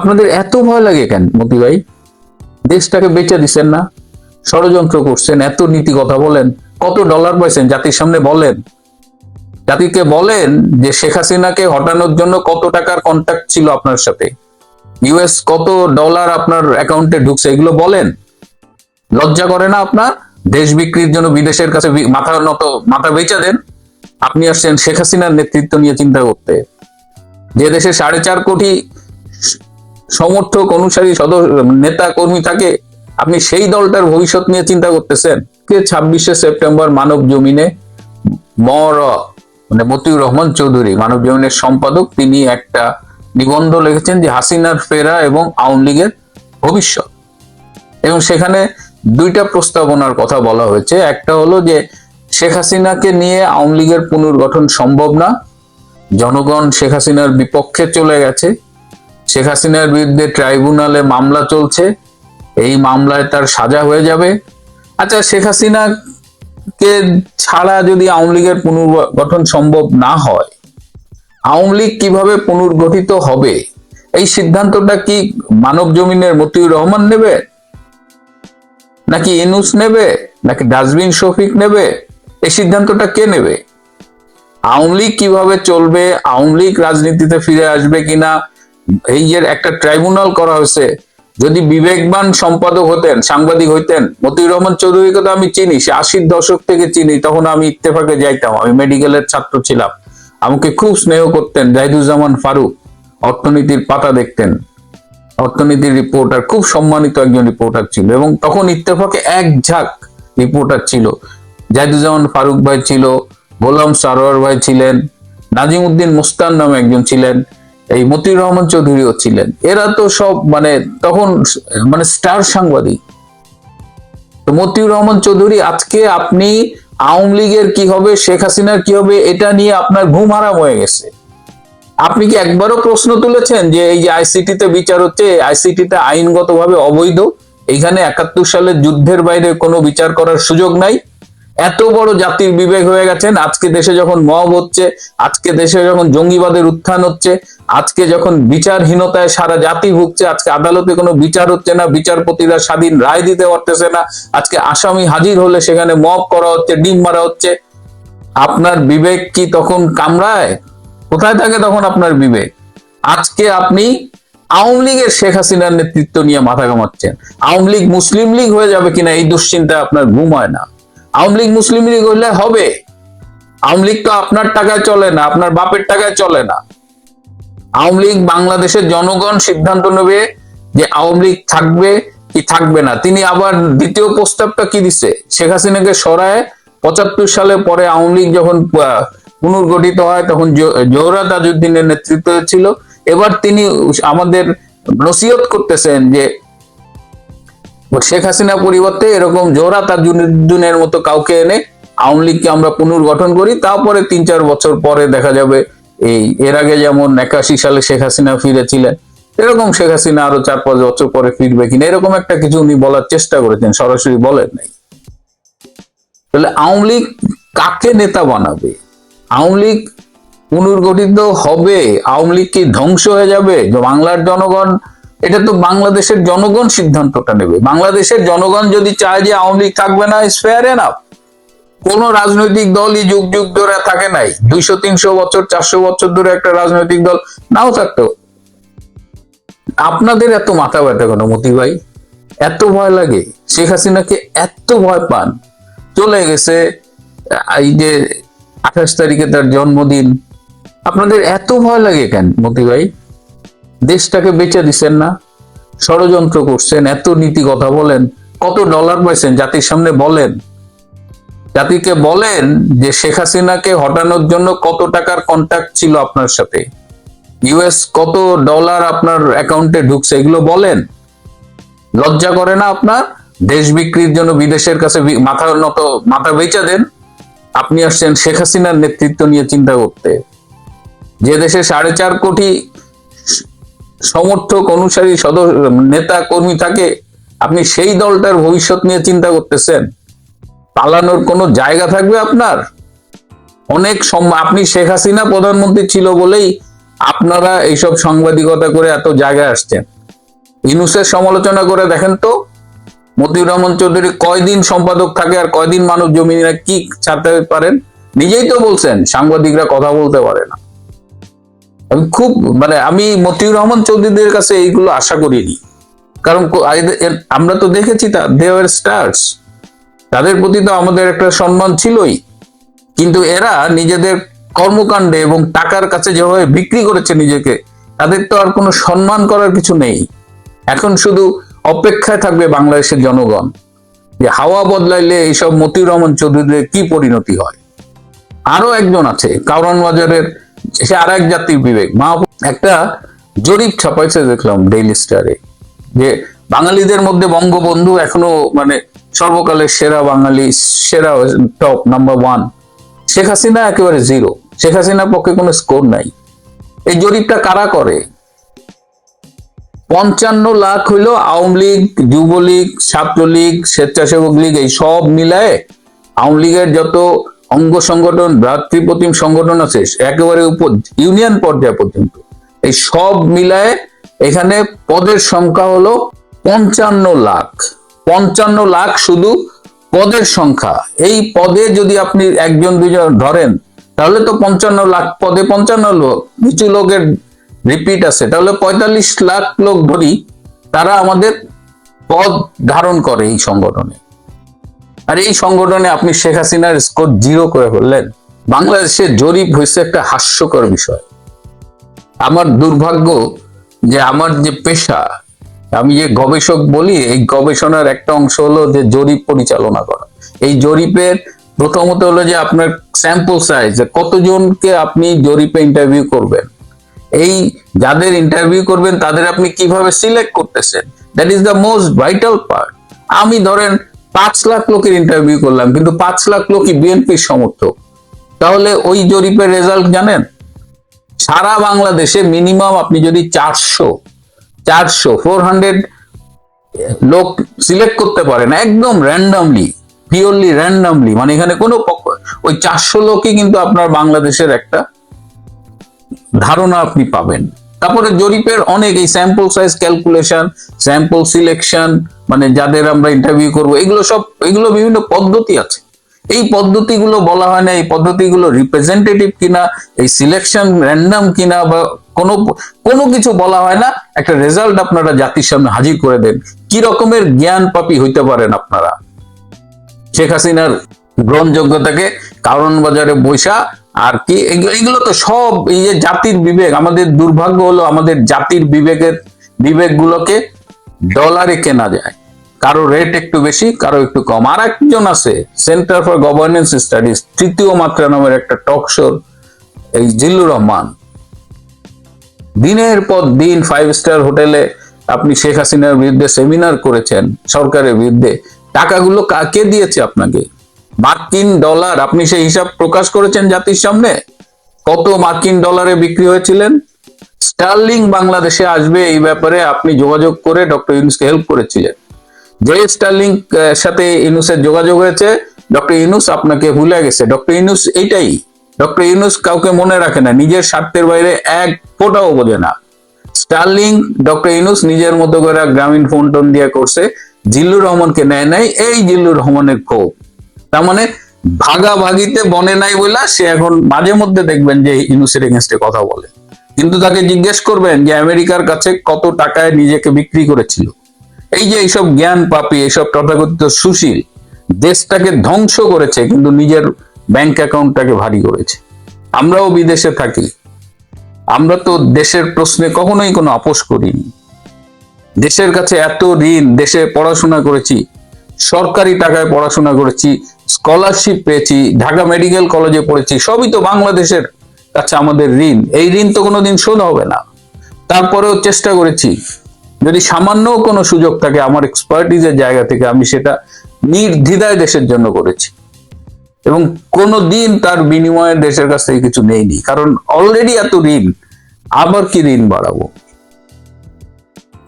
আপনাদের এত ভয় লাগে কেন, মতি ভাই? দেশটাকে বেচে দিচ্ছেন না, ষড়যন্ত্র করছেন, এত নীতি কথা বলেন, কত ডলার পাইছেন, জাতির সামনে বলেন। জাতিকে বলেন যে শেখ হাসিনাকে হটানোর জন্য কত টাকার কন্ট্যাক্ট ছিল আপনার সাথে। ইউএস কত ডলার আপনার অ্যাকাউন্টে ঢুকছে, এগুলো বলেন। লজ্জা করে না আপনার? দেশ বিক্রির জন্য বিদেশের কাছে মাথা নত মাথা বেচা দেন। আপনি আসছেন শেখ হাসিনার নেতৃত্ব নিয়ে চিন্তা করতে। যে দেশে সাড়ে চার কোটি সমর্থক অনুসারী সদস্য, নেতা, কর্মী থাকে, আপনি সেই দলটার ভবিষ্যৎ নিয়ে চিন্তা করতেছেন? ছাব্বিশে সেপ্টেম্বর মানব জমিনে মর মানে মতিউর রহমান চৌধুরী, মানব জমিনের সম্পাদক, তিনি একটা নিবন্ধ লিখেছেন যে হাসিনার ফেরা এবং আওয়ামী লীগের ভবিষ্যৎ। এবং সেখানে দুইটা প্রস্তাবনার কথা বলা হয়েছে। একটা হলো যে, শেখ হাসিনাকে নিয়ে আওয়ামী লীগের পুনর্গঠন সম্ভব না। জনগণ শেখ হাসিনার বিপক্ষে চলে গেছে। শেখ হাসিনার বিরুদ্ধে ট্রাইব্যুনালে মামলা চলছে। এই মামলায় তার সাজা হয়ে যাবে। আচ্ছা শেখ হাসিনাকে ছাড়া যদি আওয়ামী লীগের পুনর্গঠন সম্ভব না হয়, আওয়ামী লীগ কীভাবে পুনর্গঠিত হবে? এই সিদ্ধান্তটা কি মানব জমিনের মতিউর রহমান নেবে? নাকি ইনুস নেবে? নাকি ডাস্টবিন শফিক নেবে? এই সিদ্ধান্তটা কে নেবে? আওয়ামী লীগ কীভাবে চলবে? আওয়ামী লীগ রাজনীতিতে ফিরে আসবে কিনা? এই যে একটা ট্রাইব্যুনাল করা হয়েছে, যদি বিবেকবান সম্পাদক হতেন, সাংবাদিক হইতেন, মতিউর রহমান চৌধুরীকে তো আমি চিনি, সে আশির দশক থেকে চিনি, তখন আমি ইত্তেফাকে যাইতাম, আমি মেডিকেলের ছাত্র ছিলাম। আমাকে খুব স্নেহ করতেন জাহিদুজ্জামান ফারুক, অর্থনীতির পাতা দেখতেন। অর্থনীতির রিপোর্টার খুব সম্মানিত একজন রিপোর্টার ছিল এবং তখন ইত্তেফাকে এক ঝাঁক রিপোর্টার ছিল। জাহিদুজ্জামান ফারুক ভাই ছিল, গোলাম সারোয়ার ভাই ছিলেন নাজিম উদ্দিন মুস্তান নামে একজন ছিলেন এই মতিউর রহমান চৌধুরীও ছিলেন। এরা তো সব মানে তখন মানে স্টার সাংবাদিক। তো মতিউর রহমান চৌধুরী, আজকে আপনি আওয়ামী লীগের কি হবে, শেখ হাসিনার কি হবে, এটা নিয়ে আপনার ঘুম হারাম হয়ে গেছে। আপনি কি একবারও প্রশ্ন তুলেছেন যে এই যে আইসিটিতে বিচার হচ্ছে, আইসিটিতে আইনগতভাবে অবৈধ এখানে একাত্তর সালের যুদ্ধের বাইরে কোনো বিচার করার সুযোগ নাই? এত বড় জাতির বিবেক হয়ে গেছেন। আজকে দেশে যখন মব হচ্ছে, আজকে দেশে যখন জঙ্গিবাদের উত্থান হচ্ছে, আজকে যখন বিচারহীনতায় সারা জাতি ভুগছে, আজকে আদালতে কোনো বিচার হচ্ছে না, বিচারপতিরা স্বাধীন রায় দিতে পারতেছে না। আজকে আসামি হাজির হলে সেখানে মব করা হচ্ছে, ডিম মারা হচ্ছে। আপনার বিবেক কি তখন কামড়ায়? কোথায় থাকে তখন আপনার বিবেক? আজকে আপনি আওয়ামী লীগের শেখ হাসিনার নেতৃত্ব নিয়ে মাথা কামাচ্ছেন আওয়ামী লীগ মুসলিম লীগ হয়ে যাবে কিনা এই দুশ্চিন্তায় আপনার ঘুম হয় না। আওয়ামী লীগ, মুসলিম লীগ হইলে হবে। আওয়ামী লীগ তো আপনার টাকায় চলে না, আপনার বাপের টাকায় চলে না। আওয়ামী লীগ বাংলাদেশের জনগণ সিদ্ধান্ত নেবে যে আওয়ামী লীগ থাকবে কি থাকবে না। তিনি আবার দ্বিতীয় প্রস্তাবটা কি দিচ্ছে শেখ হাসিনাকে সরায় পঁচাত্তর সালে পরে আওয়ামী লীগ যখন পুনর্গঠিত হয়, তখন জোহরা তাজউদ্দিনের নেতৃত্ব ছিল। এবার তিনি আমাদের নসিহত করতেছেন যে শেখ হাসিনা পরিবর্তে এরকম জোহরা তাজউদ্দিনের মতো কাউকে এনে আওয়ামী লীগকে আমরা পুনর্গঠন করি, তারপরে তিন চার বছর পরে দেখা যাবে এই এর আগে যেমন একাশি সালে শেখ হাসিনা ফিরেছিলেন, এরকম শেখ হাসিনা আরও চার পাঁচ বছর পরে ফিরবে কিনা, এরকম একটা কিছু উনি বলার চেষ্টা করেছেন, সরাসরি বলেন নাই। তাহলে আওয়ামী লীগ কাকে নেতা বানাবে? আওয়ামী লীগ পুনর্গঠিত হবে, আওয়ামী লীগ কি ধ্বংস হয়ে যাবে? বাংলার জনগণ এটা তো বাংলাদেশের জনগণ সিদ্ধান্তটা নেবে। বাংলাদেশের জনগণ যদি চায় যে আওয়ামী লীগ থাকবে না ইস ফেয়ার এনাফ কোন রাজনৈতিক দলই যুগ যুগ ধরে থাকে নাই। দুইশো, তিনশো বছর, চারশো বছর ধরে একটা রাজনৈতিক দল নাও থাকতো। আপনাদের এত মাথা ব্যথা কেন মতি ভাই? এত ভয় লাগে? শেখ হাসিনাকে এত ভয় পান? চলে গেছে এই যে আঠাশ তারিখে তার জন্মদিন। আপনাদের এত ভয় লাগে কেন মতি ভাই? দেশটাকে বেচে দিচ্ছেন না, ষড়যন্ত্র করছেন, এত নীতি কথা বলেন, কত ডলার পাইছেন, জাতির সামনে বলেন। জাতিকে বলেন যে শেখ হাসিনাকে হটানোর জন্য কত টাকার কন্ট্যাক্ট ছিল আপনার সাথে। ইউএস কত ডলার আপনার অ্যাকাউন্টে ঢুকছে, এগুলো বলেন। লজ্জা করে না আপনার? দেশ বিক্রির জন্য বিদেশের কাছে মাথা নত, মাথা বেচা দেন। আপনি আসছেন শেখ হাসিনার নেতৃত্ব নিয়ে চিন্তা করতে। যে দেশে সাড়ে চার কোটি সমর্থক অনুসারী সদস্য, নেতা, কর্মী থাকে, আপনি সেই দলটার ভবিষ্যৎ নিয়ে চিন্তা করতেছেন। পালানোর কোনো জায়গা থাকবে আপনার? অনেক আপনি শেখ হাসিনা প্রধানমন্ত্রী ছিল বলেই আপনারা এইসব সাংবাদিকতা করে এত জায়গায় আসছেন। ইনুসের সমালোচনা করে দেখেন তো, মতিউর রহমান চৌধুরী কয়দিন সম্পাদক থাকে আর কয়দিন মানুষ জমিনে কি ছাড়তে পারেন? নিজেই তো বলছেন, সাংবাদিকরা কথা বলতে পারে না। আমি খুব মানে আমি মতিউর রহমান চৌধুরীদের কাছে এইগুলো আশা করিনি। কারণ আমরা তো দেখেছি তা দেওয়ার স্টার্স। তাদের প্রতি তো আমাদের একটা সম্মান ছিলই। কিন্তু এরা নিজেদের কর্মকাণ্ডে এবং টাকার কাছে যেভাবে বিক্রি করেছে নিজেকে, তাদের তো আর কোনো সম্মান করার কিছু নেই। এখন শুধু অপেক্ষায় থাকবে বাংলাদেশের জনগণ যে হাওয়া বদলাইলে এইসব মতিউর রহমান চৌধুরীদের কি পরিণতি হয়। আরও একজন আছে কারণ বাজারের সে আর এক জাতির বিবেক। মা একটা জরিপ ছাপাইছে দেখলাম ডেইলি স্টারে যে বাঙালিদের মধ্যে বঙ্গবন্ধু এখনও মানে সর্বকালের সেরা বাঙালি, সেরা top number one Sheikh Hasina একেবারে জিরো শেখ হাসিনার পক্ষে কোনো স্কোর নাই। এই জরিপটা কারা করে? পঞ্চান্ন লাখ হইল আওয়ামী লীগ, যুবলীগ, ছাত্রলীগ, স্বেচ্ছাসেবক লীগ, এই সব মিলায় আওয়ামী লীগের যত অঙ্গ সংগঠন, ভ্রাতৃপ্রতিম সংগঠন আছে, একেবারে উপর ইউনিয়ন পর্যায় পর্যন্ত। এই সব মিলায় এখানে পদের সংখ্যা হলো পঞ্চান্ন লাখ। পঞ্চান্ন লাখ শুধু পদের সংখ্যা। এই পদে যদি আপনি একজন দুজন ধরেন, তাহলে তো পঞ্চান্ন লাখ পদে পঞ্চান্ন লোক কিছু লোকের রিপিট আছে। তাহলে পঁয়তাল্লিশ লাখ লোক ধরি, তারা আমাদের পদ ধারণ করে এই সংগঠনে। আর এই সংগঠনে আপনি শেখ হাসিনার স্কোর জিরো করে ফেললেন। বাংলাদেশের জরিপ হয়েছে একটা হাস্যকর বিষয়। আমার দুর্ভাগ্য যে আমার যে পেশা, আমি যে গবেষক বলি, এই গবেষণার একটা অংশ হলো যে জরিপ পরিচালনা করা। এই জরিপের প্রথমত হলো যে আপনার স্যাম্পল সাইজ কতজনকে আপনি জরিপে ইন্টারভিউ করবেন। এই যাদের ইন্টারভিউ করবেন, তাদের আপনি কীভাবে সিলেক্ট করতেছেন? That is the most vital part আমি ধরেন পাঁচ লাখ লোকের ইন্টারভিউ করলাম, কিন্তু পাঁচ লাখ লোকই বিএনপির সমর্থক? তাহলে ওই জরিপের রেজাল্ট জানেন? সারা বাংলাদেশে মিনিমাম আপনি যদি চারশো চারশো ফোর হান্ড্রেড লোক সিলেক্ট করতে পারেন, একদম র্যান্ডামলি পিওরলি র্যান্ডামলি মানে এখানে কোনো ওই চারশো লোকই কিন্তু আপনার বাংলাদেশের একটা ধারণা আপনি পাবেন। তারপরে জরিপের অনেক, এই sample size calculation sample selection মানে যাদের আমরা ইন্টারভিউ করব, এগুলো সব, এগুলো বিভিন্ন পদ্ধতি আছে। এই পদ্ধতিগুলো বলা হয় না, এই পদ্ধতিগুলো রিপ্রেজেন্টেটিভ কিনা, এই সিলেকশন র্যান্ডাম কিনা বা কোনো কোনো কিছু বলা হয় না, একটা রেজাল্ট আপনারা জাতির সামনে হাজির করে দেন। কি রকমের জ্ঞান পাপি হইতে পারেন আপনারা? শেখ হাসিনার গ্রহণযোগ্যতাকে কারণ বাজারে বৈশা আর কি এগুলো- তো সব এই যে জাতির বিবেক, আমাদের দুর্ভাগ্য হলো আমাদের জাতির বিবেকের, বিবেকগুলোকে ডলারে কেনা যায়। কারও রেট একটু বেশি, কারও একটু কম। আর একজন আছে সেন্টার ফর গভর্নেন্স স্টাডিজ তৃতীয় মাত্রা নামের একটা টক শোর এই জিল্লুর রহমান। দিনের পর দিন ফাইভ স্টার হোটেলে আপনি শেখ হাসিনার বিরুদ্ধে সেমিনার করেছেন, সরকারের বিরুদ্ধে। টাকাগুলো কাকে দিয়েছে আপনাকে? মার্কিন ডলার আপনি সেই হিসাব প্রকাশ করেছেন জাতির সামনে? কত মার্কিন ডলারে বিক্রি হয়েছিলেন? স্টার্লিং বাংলাদেশে আসবে এই ব্যাপারে আপনি যোগাযোগ করে ডক্টর ইউনুসকে হেল্প করেছিলেন। যে স্টার্লিং সাথে ইউনুসের যোগাযোগ হয়েছে, ডক্টর ইউনুস আপনাকে ভুলে গেছে। ডক্টর ইউনুস এইটাই। ডক্টর ইউনুস কাউকে মনে রাখে না, নিজের স্বার্থের বাইরে এক ফোটাও বোঝে না। স্টার্লিং, ডক্টর ইউনুস নিজের মতো করে গ্রামীণ ফোন টোন দিয়ে করছে। জিল্লুর রহমানকে নেয় নাই, এই জিল্লুর রহমানের ক্ষোভ। তার মানে ভাগাভাগিতে বনে নাই বলে সে এখন মাঝে মধ্যে দেখবেন যে ইউনুসের এগেনস্টে কথা বলে। কিন্তু তাকে জিজ্ঞেস করবেন যে আমেরিকার কাছে কত টাকায় নিজেকে বিক্রি করেছিল। এই যে এইসব জ্ঞান পাপি, এইসব তথাকথিত সুশীল, দেশটাকে ধ্বংস করেছে, কিন্তু নিজের ব্যাংক অ্যাকাউন্টটাকে ভারী করেছে। আমরাও বিদেশে থাকি। আমরা তো দেশের প্রশ্নে কখনোই কোনো আপোষ করিনি। দেশের কাছে এত ঋণ, দেশে পড়াশোনা করেছি, সরকারি টাকায় পড়াশোনা করেছি, স্কলারশিপ পেয়েছি, ঢাকা মেডিকেল কলেজে পড়েছি, সবই তো বাংলাদেশের কাছে আমাদের ঋণ। এই ঋণ তো কোনোদিন শোধ হবে না। তারপরেও চেষ্টা করেছি। যদি সামান্য কোনো সুযোগ থাকে আমার এক্সপার্টিজের জায়গা থেকে, আমি সেটা নির্দ্বিধায় দেশের জন্য করেছি। এবং কোনো দিন তার বিনিময়ে দেশের কাছ থেকে কিছু নেইনি। কারণ অলরেডি এত ঋণ, আবার কি ঋণ বাড়াবো?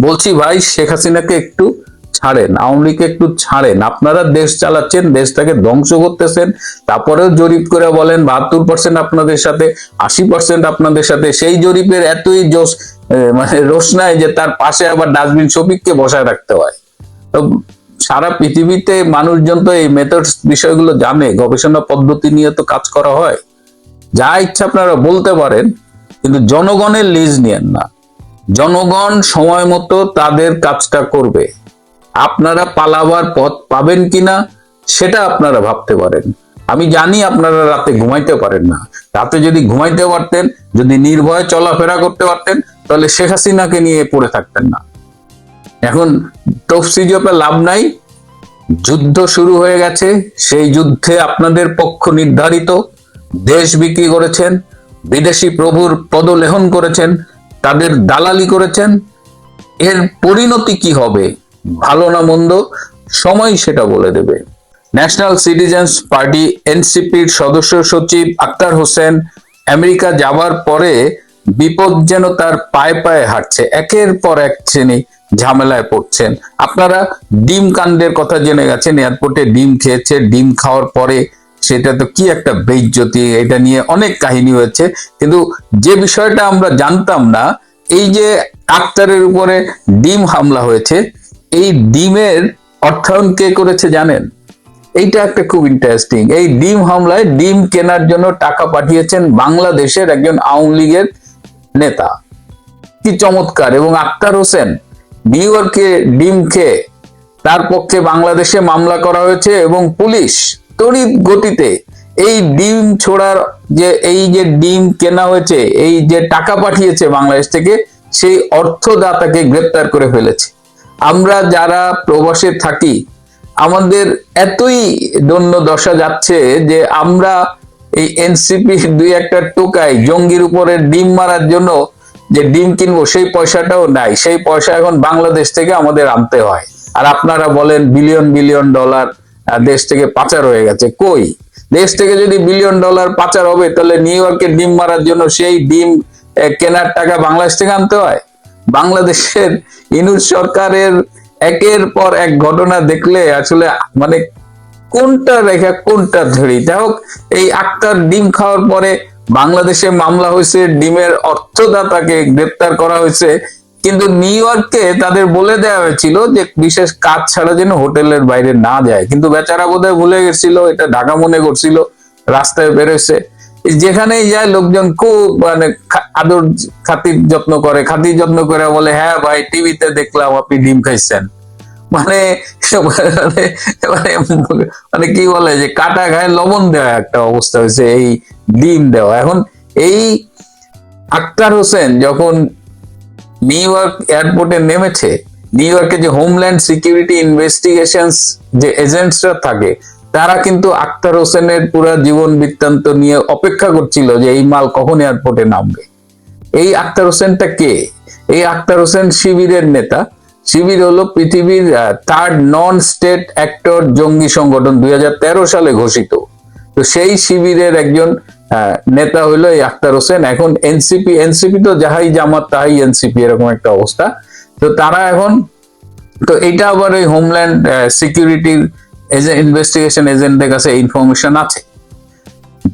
বলছি ভাই, শেখ হাসিনাকে একটু ছাড়েন, আওয়ামী লীগ একটু ছাড়েন। আপনারা দেশ চালাচ্ছেন, দেশটাকে ধ্বংস করতেছেন, তারপরেও জরিপ করে বলেন বাহাত্তর পার্সেন্ট আপনাদের সাথে, আশি পার্সেন্ট আপনাদের সাথে। সেই জরিপের এতই জোশ মানে রোষ নাই যে তার পাশে আবার ডাস্টবিন শফিককে বসায় রাখতে হয়। তো সারা পৃথিবীতে মানুষজন তো এই মেথডস বিষয়গুলো জানে, গবেষণা পদ্ধতি নিয়ে তো কাজ করা হয়। যা ইচ্ছা আপনারা বলতে পারেন, কিন্তু জনগণের লিজ নিয়েন না। জনগণ সময় মতো তাদের কাজটা করবে। আপনারা পালাবার পথ পাবেন কিনা, সেটা আপনারা ভাবতে পারেন। আমি জানি আপনারা রাতে ঘুমাইতে পারেন না। রাতে যদি ঘুমাইতে পারতেন, যদি নির্ভয়ে চলাফেরা করতে পারতেন, তাহলে শেখ হাসিনাকে নিয়ে পড়ে থাকতেন না। এখন টপসি লাভ নাই। যুদ্ধ শুরু হয়ে গেছে। সেই যুদ্ধে আপনাদের পক্ষ নির্ধারিত। দেশ বিক্রি করেছেন, বিদেশি প্রভুর পদলেহন করেছেন, তাদের দালালি করেছেন। এর পরিণতি কি হবে? ভালো না মন্দ, সময় সেটা বলে দেবে। ন্যাশনাল সিটিজেন্স পার্টি এনসিপির সদস্য সচিব আক্তার হোসেন, আমেরিকা যাবার পরে বিপদ যেন তার পায়ে পায়ে হাঁটছে, একের পর এক শ্রেণি ঝামেলায় পড়ছেন। আপনারা ডিম কাণ্ডের কথা জেনে গেছেন, এয়ারপোর্টে ডিম খেয়েছে, ডিম খাওয়ার পরে সেটা তো কি একটা বেইজ্জতি এটা নিয়ে অনেক কাহিনী হয়েছে। কিন্তু যে বিষয়টা আমরা জানতাম না, এই যে আক্তারের উপরে ডিম হামলা হয়েছে এই ডিমের অর্থায়ন কে করেছে জানেন? এইটা একটা খুব ইন্টারেস্টিং এই ডিম হামলায় ডিম কেনার জন্য টাকা পাঠিয়েছেন বাংলাদেশের একজন আওয়ামী লীগের নেতা। কি চমৎকার! এবং আক্তার হোসেন, নিউ ইয়র্কে ডিম খেয়ে তার পক্ষে বাংলাদেশে মামলা করা হয়েছে এবং পুলিশ তড়িৎ গতিতে এই ডিম ছোড়ার যে, এই যে ডিম কেনা হয়েছে, এই যে টাকা পাঠিয়েছে বাংলাদেশ থেকে, সেই অর্থদাতাকে গ্রেপ্তার করে ফেলেছে। আমরা যারা প্রবাসে থাকি, আমাদের এতই দন্য দশা যাচ্ছে যে আমরা এই এনসিপি দুই একটা টোকায় জঙ্গির উপরে ডিম মারার জন্য যে ডিম কিনবো, সেই পয়সাটাও নাই। সেই পয়সা এখন বাংলাদেশ থেকে আমাদের আনতে হয়। আর আপনারা বলেন বিলিয়ন বিলিয়ন ডলার দেশ থেকে পাচার হয়ে গেছে। কই? দেশ থেকে যদি বিলিয়ন ডলার পাচার হবে, তাহলে নিউ ইয়র্কে ডিম মারার জন্য সেই ডিম কেনার টাকা বাংলাদেশ থেকে আনতে হয়? বাংলাদেশের ইনুস সরকারের একের পর এক ঘটনা দেখলে আসলে মানে কোনটা রেখা, কোনটা ধরি যাই হোক, এই আক্তার ডিম খাওয়ার পরে বাংলাদেশে মামলা হয়েছে, ডিমের অর্থদাতাকে গ্রেপ্তার করা হয়েছে। কিন্তু নিউ ইয়র্কে তাদের বলে দেওয়া হয়েছিল যে বিশেষ কাজ ছাড়া যেন হোটেলের বাইরে না যায়। কিন্তু বেচারা বোধহয় ভুলে গেছিল, এটা ঢাকা মনে করছিল, রাস্তায় বেরোছে যেখানেই যায় লোকজন খুব মানে আদর খাতির যত্ন করে, খাতির যত্ন করে বলে হ্যাঁ ভাই, টিভিতে দেখলাম আপনি ডিম খাইছেন। মানে মানে মানে মানে কি বলে যে কাটা গায়ে লবণ দেওয়া একটা অবস্থা হয়েছে, এই ডিম দেওয়া। এখন এই আক্তার হোসেন যখন নিউ ইয়র্ক এয়ারপোর্টে নেমেছে, নিউ ইয়র্কে যে হোমল্যান্ড সিকিউরিটি ইনভেস্টিগেশন যে এজেন্টসরা থাকে তারা কিন্তু আক্তার হোসেনের পুরো জীবন বৃত্তান্ত নিয়ে অপেক্ষা করছিল যে এই মাল কখন এয়ারপোর্টে নামবে। এই আক্তার হোসেনটা কে? এই আক্তার হোসেন শিবিরের নেতা। শিবির হলো পৃথিবীর থার্ড নন স্টেট অ্যাক্টর জঙ্গি সংগঠন দুই হাজার তেরো সালে ঘোষিত। তো সেই শিবিরের একজন নেতা হলো এই আক্তার হোসেন। এখন এনসিপি এনসিপি তো যাহাই জামাত, তাহাই এনসিপি, এরকম একটা অবস্থা। তো তারা এখন, তো এটা আবার ওই হোমল্যান্ড সিকিউরিটির ইনভেস্টিগেশন এজেন্টের কাছে ইনফরমেশন আছে।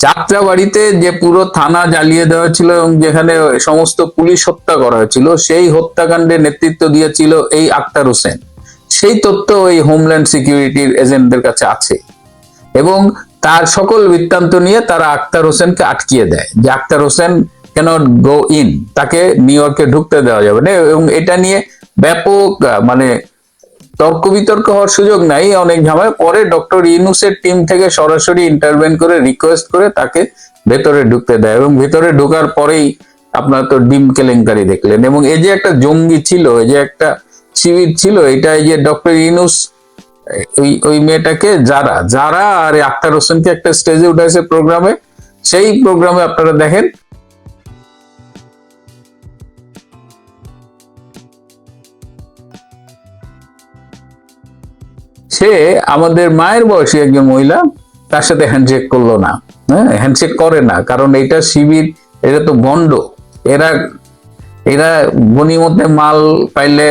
যাত্রাবাড়িতে যে পুরো থানা জ্বালিয়ে দেওয়া ছিল এবং যেখানে সমস্ত পুলিশ হত্যা করা হয়েছিল, সেই হত্যাকাণ্ডে নেতৃত্ব দিয়েছিল এই আক্তার হোসেন। সেই তথ্য ওই হোমল্যান্ড সিকিউরিটির এজেন্টদের কাছে আছে। এবং তার সকল বৃত্তান্ত নিয়ে তারা আক্তার হোসেনকে আটকিয়ে দেয় যে Akhtar Hossain cannot go in তাকে নিউ ইয়র্কে ঢুকতে দেওয়া যাবে না। এবং এটা নিয়ে ব্যাপক মানে তর্ক বিতর্ক হওয়ার সুযোগ নাই, অনেক ঝামেলা। পরে ডক্টর ইনুসের টিম থেকে সরাসরি ইন্টারভেন করে রিকোয়েস্ট করে তাকে ভেতরে ঢুকতে দেয় এবং ভেতরে ঢোকার পরেই আপনার তো ডিম কেলেঙ্কারি দেখলেন। এবং এই যে একটা জঙ্গি ছিল, এই যে একটা শিবির ছিল এটা এই যে ডক্টর ইনুস ওই ওই মেয়েটাকে যারা যারা আর আক্তার হোসেনকে একটা স্টেজে উঠাইছে প্রোগ্রামে সেই প্রোগ্রামে আপনারা দেখেন সে আমাদের মায়ের বয়সী একজন মহিলা তার সাথে হ্যান্ডশেক করল না। হ্যাঁ হ্যান্ডশেক করে না, কারণ এটা শিবির, এটা তো বন্ড। এরা এরা গণিমতে মাল পাইলে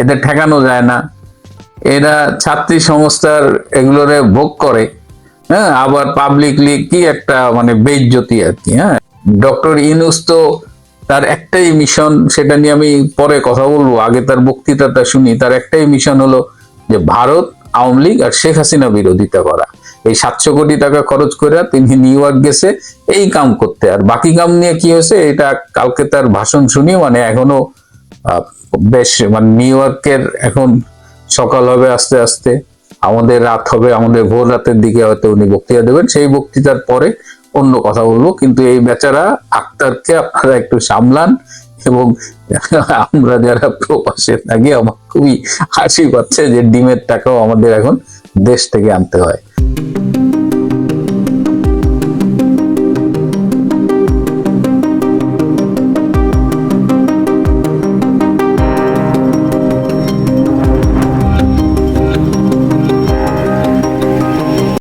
এদের ঠেকানো যায় না। এরা ছাত্রী সংস্থার এগুলোরে ভোগ করে। হ্যাঁ আবার পাবলিকলি কি একটা মানে বেইজ্জতি আর কি হ্যাঁ। ডক্টর ইনুস তো তার একটাই মিশন সেটা নিয়ে আমি পরে কথা বলব, আগে তার বক্তৃতাটা শুনি। তার একটাই মিশন হলো যে ভারত আওয়ামী লীগ আর শেখ হাসিনা বিরোধিতা করা। এই সাতশো কোটি টাকা খরচ করে তিনি নিউ ইয়র্ক গেছে, এই কাম করতে। আর বাকি কাম নিয়ে কি হয়েছে, এটা কালকে তার ভাষণ শুনি মানে এখনও বেশ মানে নিউ ইয়র্কের এখন সকাল হবে আস্তে আস্তে, আমাদের রাত হবে, আমাদের ভোর রাতের দিকে হয়তো উনি বক্তৃতা দেবেন, সেই বক্তৃতার পরে অন্য কথা বলব। কিন্তু এই বেচারা আক্তারকে আপনারা একটু সামলান এবং আমরা যারা প্রবাসে থাকি, আমার খুবই হাসি পাচ্ছে যে ডিমের টাকাও আমাদের এখন দেশ থেকে আনতে হয়।